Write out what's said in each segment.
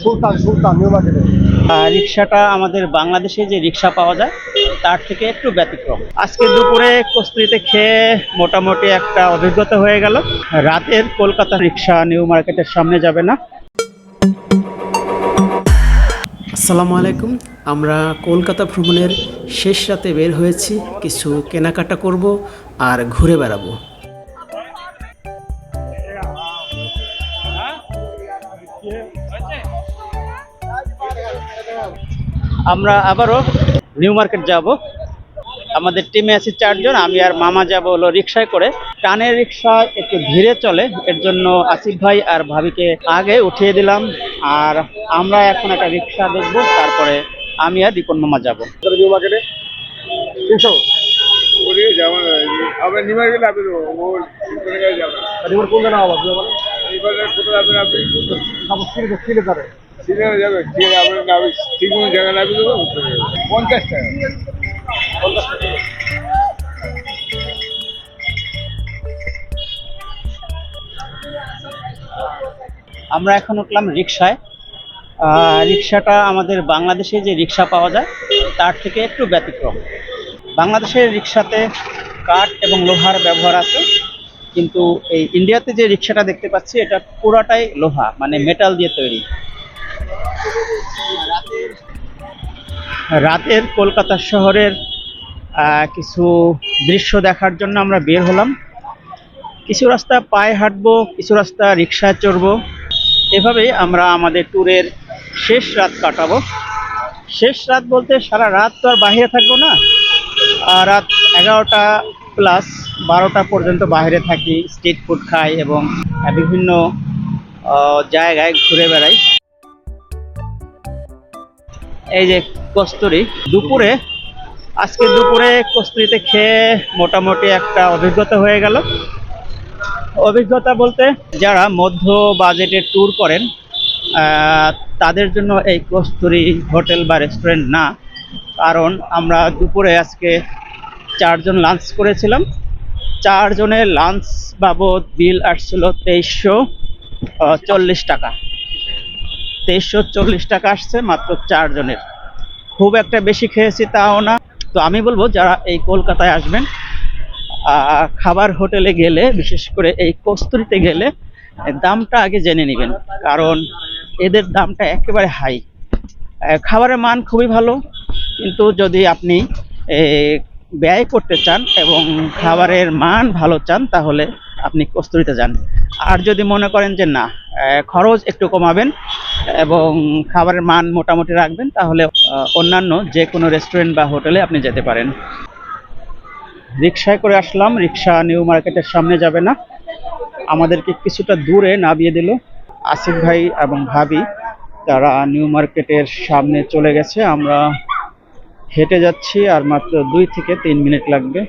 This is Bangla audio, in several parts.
সুলতান সুলতান নিউ মার্কেটে। রিক্সাটা আমাদের বাংলাদেশে যে রিক্সা পাওয়া যায় তার থেকে একটু ব্যতিক্রম। আজকে দুপুরে কস্তুরিতে খেয়ে মোটামুটি একটা অভিজ্ঞতা হয়ে গেল। রাতের কলকাতা রিক্সা নিউ মার্কেটের সামনে যাবে না। আসসালামু আলাইকুম। আমরা কলকাতা ভ্রমণের শেষ রাতে বের হয়েছি। কিছু কেনাকাটা করব আর ঘুরে বেড়াবো। আমরা আবারও নিউ মার্কেট যাব। আমাদের টিমে আছি চারজন আমি আর মামা যাব হলো রিক্সায় করে। টানের রিক্সা একটু ধীরে চলে এর জন্য আসিফ ভাই আর ভাবিকে আগে উঠিয়ে দিলাম। আর আমরা এখন একটা রিক্সা দেখব তারপরে আমি আর রিপন মামা যাব। নিউ মার্কেটে? তিনশো। আপনি কোন জানা আপনি তারে সিনেমা যাবেন ঠিক জায়গা নামে দেবো পঞ্চাশ টাকা। আমরা এখন উঠলাম রিক্সায় রিক্সাটা আমাদের বাংলাদেশে যে রিক্সা পাওয়া যায়, তার থেকে একটু ব্যতিক্রম। বাংলাদেশের রিক্সাতে কাঠ এবং লোহার ব্যবহার আছে, কিন্তু এই ইন্ডিয়াতে যে রিক্সাটা দেখতে পাচ্ছি, এটা পুরাটাই লোহা মানে মেটাল দিয়ে তৈরি। রাতের কলকাতা শহরের কিছু দৃশ্য দেখার জন্য আমরা বের হলাম। কিছু রাস্তা পায়ে হাঁটবো, কিছু রাস্তা রিক্সায় চড়বো। এভাবেই আমরা আমাদের ট্যুরের শেষ রাত কাটাবো। শেষ রাত বলতে সারা রাত তো আর বাইরে থাকব না। রাত এগারোটা প্লাস বারোটা পর্যন্ত বাইরে থাকি স্ট্রিট ফুড খাই এবং বিভিন্ন জায়গায় ঘুরে বেড়াই। এই যে কস্তুরি। দুপুরে, আজকে দুপুরে কস্তুরিতে খেয়ে মোটামুটি একটা অভিজ্ঞতা হয়ে গেল। অভিজ্ঞতা বলতে যারা মধ্য বাজেটের ট্যুর করেন তাদের জন্য এই কস্তুরি হোটেল বা রেস্টুরেন্ট না। কারণ আমরা দুপুরে আজকে চারজন লাঞ্চ করেছিলাম। চারজনের লাঞ্চ বাবদ বিল আসছিল তেইশশো চল্লিশ টাকা। তেইশশো চল্লিশ টাকা আসছে, মাত্র চারজনের। খুব একটা বেশি খেয়েছি তাও না। তো আমি বলব, যারা এই কলকাতায় আসবেন খাবার হোটেলে গেলে, বিশেষ করে এই কস্তুরিতে গেলে, দামটা আগে জেনে নেবেন। কারণ এদের দামটা একেবারে হাই। খাবারের মান খুবই ভালো, কিন্তু যদি আপনি ব্যয় করতে চান এবং খাবারের মান ভালো চান, তাহলে আপনি কস্তুরিতে যান। আর যদি মনে করেন যে না খরচ একটু কমাবেন এবং খাবারের মান মোটামুটি রাখবেন, তাহলে অন্যান্য যে কোনো রেস্টুরেন্ট বা হোটেলে আপনি যেতে পারেন। রিক্সায় করে আসলাম রিক্সা নিউ মার্কেটের সামনে যাবে না। আমাদেরকে কিছুটা দূরে নামিয়ে দিল আসিফ ভাই এবং ভাবি। তারা নিউ মার্কেটের সামনে চলে গেছে। আমরা হেঁটে যাচ্ছি আর মাত্র দুই থেকে তিন মিনিট লাগবে।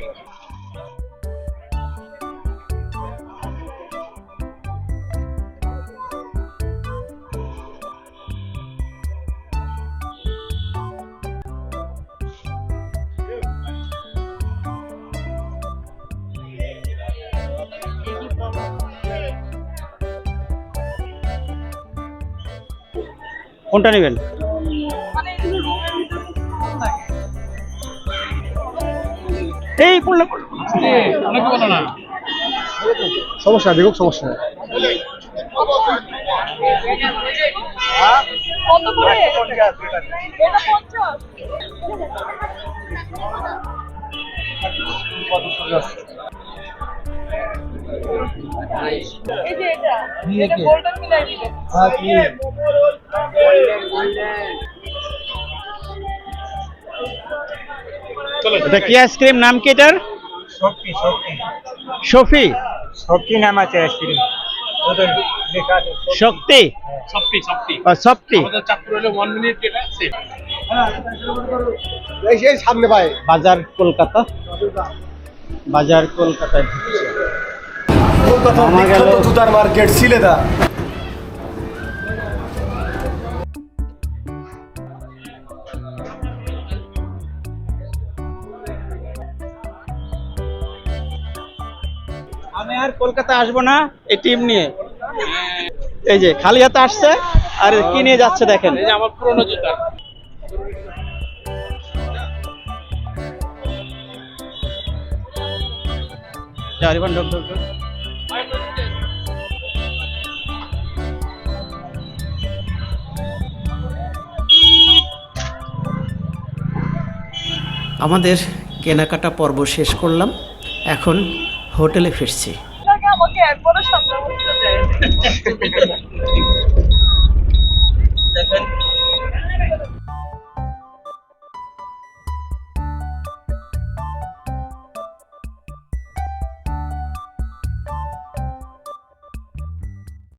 কোনটা নেবেন? এই সমস্যা দেখুক সমস্যা এই যে এটা এটা গোল্ডেন মিলাই দিলে এটা কি আইসক্রিম? নাম কি এটার? শক্তি শক্তি শফি? শক্তি নাম আছে আইসক্রিম। শক্তি? শক্তি। শক্তি সেই সামনে পায় বাজার কলকাতা। বাজার কলকাতায় কলকাতা মার্কেট সিলেদা। আমি আর কলকাতা আসব না এই টিম নিয়ে। এই যে খালি হাতে আসছে আর কি নিয়ে যাচ্ছে দেখেন। এই যে আমার পুরনো জুতা। আরিফান। আমাদের কেনাকাটা পর্ব শেষ করলাম। এখন হোটেলে ফিরছি। আমাকে একবারও